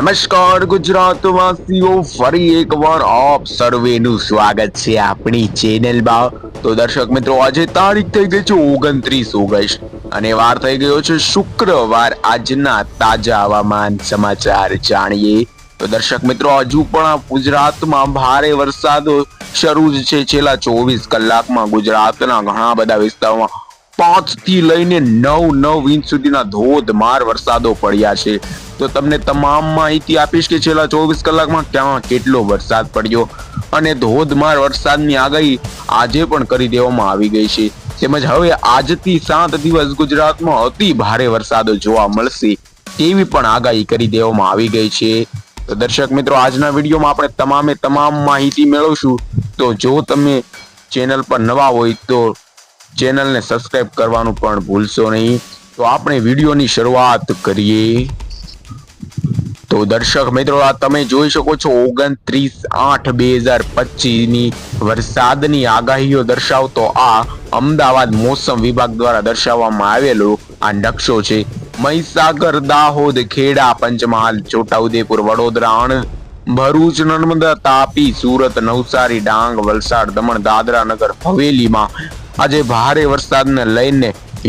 નમસ્કાર ગુજરાતવાસીઓ, ફરી એકવાર આપ સર્વેનું સ્વાગત છે આપણી ચેનલમાં. તો દર્શક મિત્રો, આજે તારીખ થઈ ગઈ છે ઓગણત્રીસ ઓગસ્ટ અને વાર થઈ ગયો છે શુક્રવાર. આજના તાજા હવામાન સમાચાર જાણીએ. તો દર્શક મિત્રો, હજુ પણ ગુજરાતમાં ભારે વરસાદ શરૂ જ છે. છેલ્લા ચોવીસ કલાકમાં ગુજરાતના ઘણા બધા વિસ્તારોમાં પાંચથી લઈને નવ નવ ઇંચ સુધીના ધોધમાર વરસાદો પડ્યા છે. તો તમને તમામ માહિતી આપીશ કે છેલ્લા ચોવીસ કલાકમાં ક્યાં કેટલો વરસાદ પડ્યો અને ધોધમાર વરસાદની આગાહી આજે પણ કરી દેવામાં આવી ગઈ છે. તેમજ હવે આજથી સાત દિવસ ગુજરાતમાં અતિ ભારે વરસાદો જોવા મળશે તેવી પણ આગાહી કરી દેવામાં આવી ગઈ છે. તો દર્શક મિત્રો, આજના વિડીયોમાં આપણે તમામે તમામ માહિતી મેળવશું. તો જો તમે ચેનલ પર નવા હોય તો ચેનલને સબસ્ક્રાઇબ કરવાનું પણ ભૂલશો નહીં. તો આપણે વિડીયોની શરૂઆત કરીએ. તો દર્શક મિત્રો, આ તમે જોઈ શકો છો, ઓગણત્રીસ આઠ બે હજાર પચીસની વરસાદની આગાહીઓ દર્શાવતો આ અમદાવાદ મોસમ વિભાગ દ્વારા દર્શાવવામાં આવેલો આ નકશો છે. મહીસાગર, દાહોદ, ખેડા, પંચમહાલ, છોટાઉદેપુર, વડોદરા, આણંદ, ભરૂચ, નર્મદા, તાપી, સુરત, નવસારી, ડાંગ, વલસાડ, દમણ, દાદરા નગર, હવેલીમાં આજે ભારે વરસાદને લઈને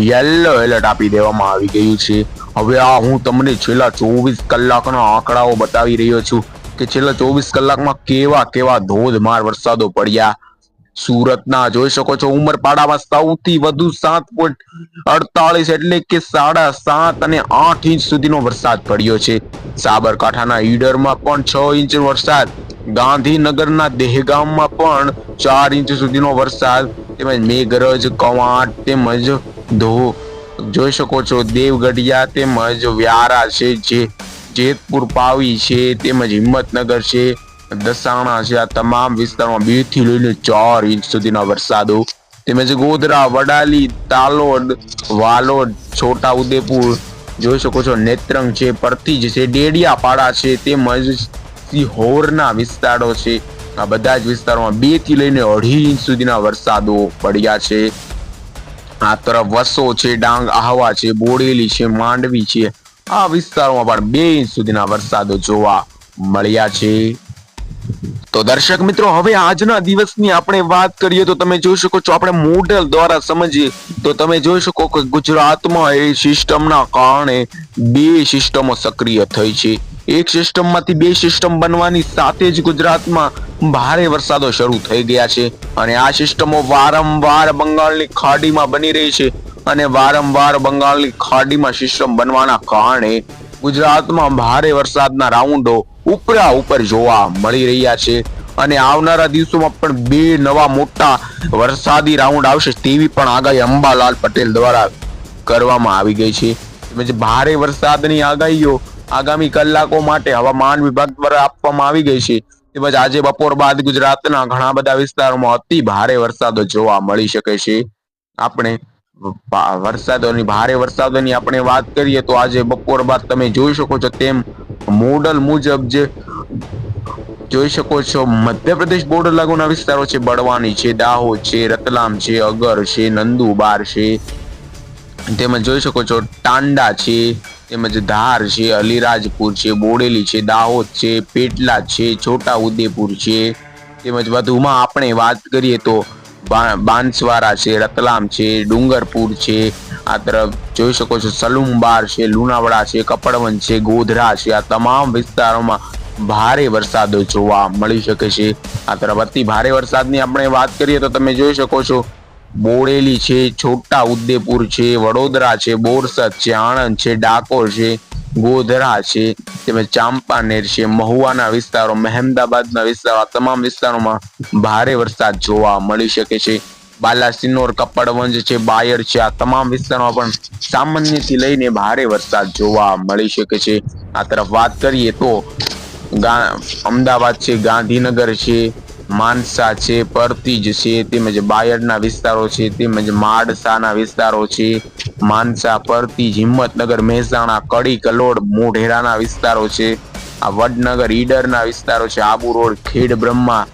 યલો એલર્ટ આપી દેવામાં આવી ગયું છે. હવે આ હું તમને છેલ્લા ચોવીસ કલાકના આંકડાઓ બતાવી રહ્યો છું કે છેલ્લા ચોવીસ કલાકમાં કેવા કેવા ધોધમાર વરસાદો પડ્યા. સુરતના જોઈ શકો છો, ઉમરપાડામાં સૌથી વધુ સાત પોઈન્ટ અડતાલીસ એટલે કે સાડા સાત અને આઠ ઇંચ સુધીનો વરસાદ પડ્યો છે. સાબરકાંઠાના ઈડરમાં પણ છ ઇંચ વરસાદ. ગાંધીનગરના દહેગામમાં પણ ચાર ઇંચ સુધીનો વરસાદ. તેમજ મેઘરજ, કવાંટ તેમજ ધો જોઈ શકો છો, દેવગઢિયા તેમજ વ્યારા છે, જે જેતપુર પાવી છે, તેમજ હિંમતનગર છે, દસાણા છે, આ તમામ વિસ્તારમાં બેથી લઈને ચાર ઇંચ સુધીના વરસાદો. તેમજ ગોધરા, વડાલી, તાલોડ, વાલોડ છોટા ઉદેપુર જોઈ શકો છો, નેત્રંગ છે, પરતીજ છે, ડેડિયાપાડા છે, તેમજ સિહોરના વિસ્તારો છે. આ બધા જ વિસ્તારોમાં બેથી લઈને અઢી ઇંચ સુધીના વરસાદો પડ્યા છે. આ તરફ વસો છે, ડાંગ આહવા છે, બોડેલી છે, માંડવી છે. આ વિસ્તારોમાં પણ બે ઇંચ સુધીના વરસાદો જોવા મળ્યા છે. તો દર્શક મિત્રો, હવે આજના દિવસની આપણે વાત કરીએ તો તમે જોઈ શકો છો, આપણે મોડેલ દ્વારા સમજીએ તો તમે જોઈ શકો કે ગુજરાતમાં એ સિસ્ટમના કારણે બે સિસ્ટમો સક્રિય થઈ છે. એક સિસ્ટમમાંથી બે સિસ્ટમ બનવાની સાથે જ ગુજરાતમાં ભારે વરસાદો શરૂ થઈ ગયા છે અને આ સિસ્ટમો વારંવાર બંગાળની ખાડીમાં બની રહી છે અને વારંવાર બંગાળની ખાડીમાં સિસ્ટમ બનવાના કારણે ગુજરાતમાં ભારે વરસાદના રાઉન્ડો ઉપરા ઉપર જોવા મળી રહ્યા છે અને આવનારા દિવસોમાં પણ બે નવા મોટા વરસાદી રાઉન્ડ આવશે તેવી પણ આગાહી અંબાલાલ પટેલ દ્વારા કરવામાં આવી ગઈ છે. ભારે વરસાદની આગાહીઓ આગામી કલાકો માટે હવામાન વિભાગ દ્વારા આપવામાં આવી ગઈ છે. તેમજ આજે બપોર બાદ ગુજરાતના ઘણા બધા વિસ્તારોમાં અતિ ભારે વરસાદો જોવા મળી શકે છે. આપણે વરસાદોની, ભારે વરસાદોની આપણે વાત કરીએ તો આજે બપોર બાદ તમે જોઈ શકો છો તેમ મોડલ મુજબ જે જોઈ શકો છો મધ્યપ્રદેશ બોર્ડર લાગુના વિસ્તારો છે, બળવાની છે, દાહોદ છે, રતલામ છે, અગર છે નંદુબાર છે. તેમજ જોઈ શકો છો ટાંડા છે તેમજ ધાર છે, અલીરાજપુર છે, બોડેલી છે, દાહોદ છે, પેટલા છે છોટા ઉદેપુર છે. તેમજ વધુમાં આપણે વાત કરીએ તો બાંસવારા છે, રતલામ છે, ડુંગરપુર છે. આ તરફ જોઈ શકો છો સલુમબાર છે, લુણાવાડા છે કપડવન છે, ગોધરા છે. આ તમામ વિસ્તારોમાં ભારે વરસાદો જોવા મળી શકે છે. આ તરફ અતિ ભારે વરસાદની આપણે વાત કરીએ તો તમે જોઈ શકો છો બોડેલી છે, છોટા ઉદેપુર છે, વડોદરા છે, બોરસદ છે, આણંદ છે, ડાકોર છે, ગોધરા છે, તેમજ ચાંપાનેર છે, મહુવાના વિસ્તારો, મહેમદાબાદના વિસ્તારો, આ તમામ વિસ્તારોમાં ભારે વરસાદ જોવા મળી શકે છે. બાલાસિનોર કપડવંજ છે, બાયડ છે, આ તમામ વિસ્તારોમાં પણ સામાન્યથી લઈને ભારે વરસાદ જોવા મળી શકે છે. આ તરફ વાત કરીએ તો અમદાવાદ છે, ગાંધીનગર છે માનસા છે પરતીજ છે, તેમજ બાયડના વિસ્તારો છે, તેમજ માડસાના વિસ્તારો છે. માનસા પરતીજ હિંમતનગર, મહેસાણા કડી કલોડ મોઢેરાના વિસ્તારો છે. આ વડનગર, ઈડરના વિસ્તારો છે, આબુ રોડ, ખેડ, બ્રહ્મા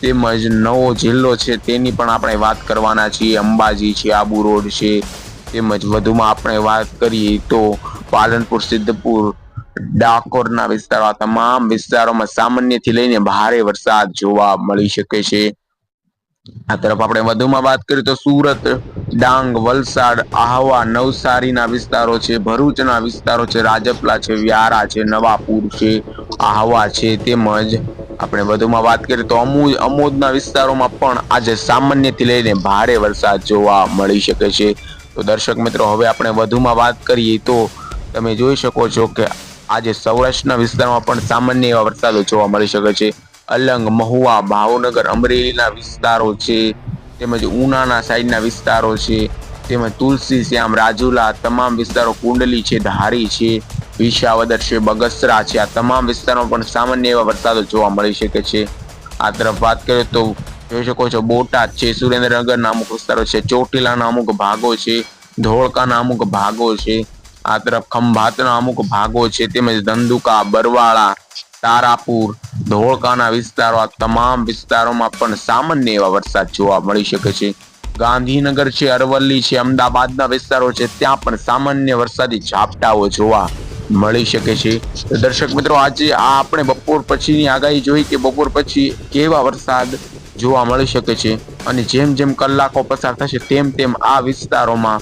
તેમજ નવો જિલ્લો છે, તેની પણ આપણે વાત કરવાના છીએ. અંબાજી છે, આબુ રોડ છે. તેમજ વધુમાં આપણે વાત કરીએ તો પાલનપુર, સિદ્ધપુર ડાકોરના વિસ્તારો તમામ વિસ્તારોમાં સામાન્યથી લઈને ભારે વરસાદ જોવા મળી શકે છે. આ તરફ આપણે વધુમાં વાત કરીએ તો સુરત, ડાંગ, વલસાડ, આહવા, નવસારીના વિસ્તારો છે, ભરૂચના વિસ્તારો છે, રાજપલા છે, વ્યારા છે, નવાપુર છે, આહવા છે, તેમજ આપણે વધુમાં વાત કરીએ તો અમુ, અમોદના વિસ્તારોમાં પણ આજે સામાન્યથી લઈને ભારે વરસાદ જોવા મળી શકે છે. તો દર્શક મિત્રો, હવે આપણે વધુમાં વાત કરીએ તો તમે જોઈ શકો છો કે આજે સૌરાષ્ટ્રના વિસ્તારમાં પણ સામાન્ય એવા વરસાદો જોવા મળી શકે છે. અલંગ, મહુવા, ભાવનગર, અમરેલીના વિસ્તારો છે, તેમજ ઉનાના સાઈડના વિસ્તારો છે, તેમજ તુલસી, શ્યામ, રાજુલા તમામ વિસ્તારો કુંડલી છે, ધારી છે વિશાવદર છે, બગસરા છે, આ તમામ વિસ્તારોમાં પણ સામાન્ય એવા વરસાદો જોવા મળી શકે છે. આ તરફ વાત કરીએ તો જોઈ શકો છો, બોટાદ છે, સુરેન્દ્રનગરના અમુક વિસ્તારો છે, ચોટીલાના અમુક ભાગો છે, ધોળકાના અમુક ભાગો છે આ તરફ ખંભાતના અમુક ભાગો છે તેમજ ધંધુકા, બરવાળા, તારાપુર, ધોળકાના વિસ્તારો, આ તમામ વિસ્તારોમાં પણ સામાન્ય એવા વરસાદ જોવા મળી શકે છે. ગાંધીનગર છે, અરવલ્લી છે, અમદાવાદના વિસ્તારો છે, ત્યાં પણ સામાન્ય વરસાદી ઝાપટાઓ જોવા મળી શકે છે. દર્શક મિત્રો, આજે આ આપણે બપોર પછીની આગાહી જોઈ કે બપોર પછી કેવા વરસાદ જોવા મળી શકે છે અને જેમ જેમ કલાકો પસાર થશે, તેમ તેમ આ વિસ્તારોમાં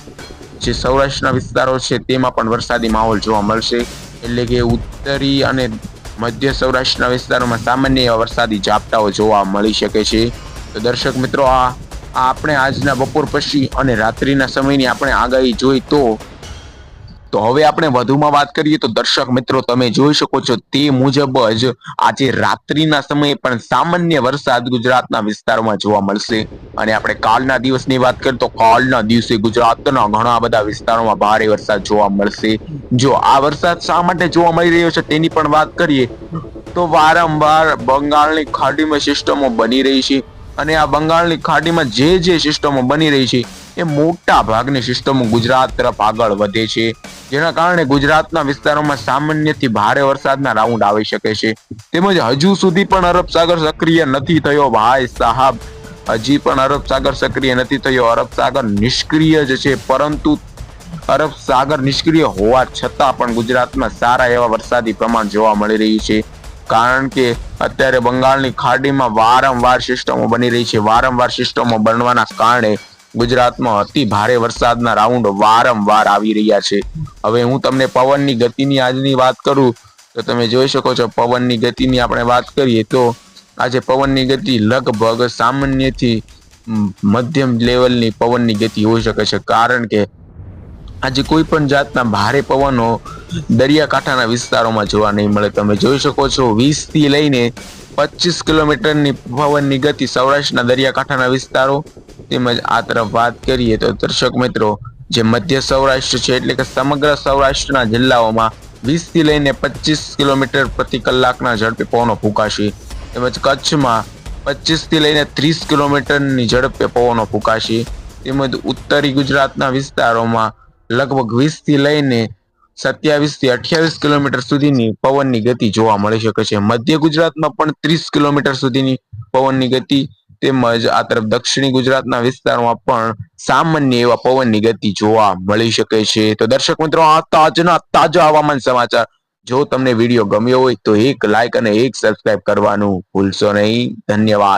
જે સૌરાષ્ટ્રના વિસ્તારો છે, તેમાં પણ વરસાદી માહોલ જોવા મળશે. એટલે કે ઉત્તરી અને મધ્ય સૌરાષ્ટ્રના વિસ્તારોમાં સામાન્ય એવા વરસાદી ઝાપટાઓ જોવા મળી શકે છે. તો દર્શક મિત્રો, આ આપણે આજના બપોર પછી અને રાત્રિના સમયની આપણે આગાહી જોઈ તો તો હવે આપણે વધુમાં વાત કરીએ તો દર્શક મિત્રો, તમે જોઈ શકો છો તે મુજબ જ આજે રાત્રિના સમયે પણ સામાન્ય વરસાદ ગુજરાતના વિસ્તારોમાં જોવા મળશે. અને આપણે કાલના દિવસની વાત કરીએ તો કાલના દિવસે ગુજરાતના ઘણા બધા વિસ્તારોમાં ભારે વરસાદ જોવા મળશે. જો આ વરસાદ શા માટે જોવા મળી રહ્યો છે તેની પણ વાત કરીએ તો વારંવાર બંગાળની ખાડીમાં સિસ્ટમો બની રહી છે. અને આ બંગાળની ખાડીમાં જે જે સિસ્ટમો બની રહી છે એ મોટા ભાગની સિસ્ટમો ગુજરાત તરફ આગળ વધે છે. જેના કારણે ગુજરાતના વિસ્તારોમાં સામાન્યથી ભારે વરસાદના રાઉન્ડ આવી શકે છે. તેમજ હજુ સુધી પણ અરબ સાગર સક્રિય નથી થયો. ભાઈ સાહેબ, હજી પણ અરબ સાગર સક્રિય નથી થયો. અરબ સાગર નિષ્ક્રિય જ છે. પરંતુ અરબ સાગર નિષ્ક્રિય હોવા છતાં પણ ગુજરાતમાં સારા એવા વરસાદી પ્રમાણ જોવા મળી રહ્યું છે. કારણ કે અત્યારે બંગાળની ખાડીમાં વારંવાર સિસ્ટમો બની રહી છે. વારંવાર સિસ્ટમો બનવાના કારણે ગુજરાતમાં અતિ ભારે વરસાદના રાઉન્ડ વારંવાર આવી રહ્યા છે. હવે હું તમને પવનની ગતિની આજની વાત કરું, તો તમે જોઈ શકો છો પવનની ગતિની આપણે વાત કરીએ તો આજે પવનની ગતિ લગભગ સામાન્યથી મધ્યમ લેવલની પવનની ગતિ હોઈ શકે છે. કારણ કે આજે કોઈ પણ જાતના ભારે પવનો દરિયાકાંઠાના વિસ્તારોમાં જોવા નહીં મળે. તમે જોઈ શકો છો વીસથી લઈને પચીસ કિલોમીટરની પવનની ગતિ સૌરાષ્ટ્રના દરિયાકાંઠાના વિસ્તારો તેમજ આ તરફ વાત કરીએ તો દર્શક મિત્રો, જે મધ્ય સૌરાષ્ટ્ર છે એટલે કે સમગ્ર સૌરાષ્ટ્રના જિલ્લાઓમાં વીસથી લઈને પચીસ કિલોમીટર પ્રતિ કલાકના ઝડપે પવનો ફૂંકાશે. તેમજ કચ્છમાં પચીસથી લઈને ત્રીસ કિલોમીટરની ઝડપે પવનો ફૂંકાશે. તેમજ ઉત્તરી ગુજરાતના વિસ્તારોમાં લગભગ વીસથી લઈને સત્યાવીસથી અઠ્યાવીસ કિલોમીટર સુધીની પવનની ગતિ જોવા મળી શકે છે. મધ્ય ગુજરાતમાં પણ ત્રીસ કિલોમીટર સુધીની પવનની ગતિ તેમજ આ તરફ દક્ષિણી ગુજરાતના વિસ્તારોમાં પણ સામાન્ય એવા પવનની ગતિ જોવા મળી શકે છે. તો દર્શક મિત્રો, આ તાજના તાજા હવામાન સમાચાર. જો તમને વીડિયો ગમ્યો હોય તો એક લાઈક અને એક સબસ્ક્રાઇબ કરવાનું ભૂલશો નહીં. ધન્યવાદ.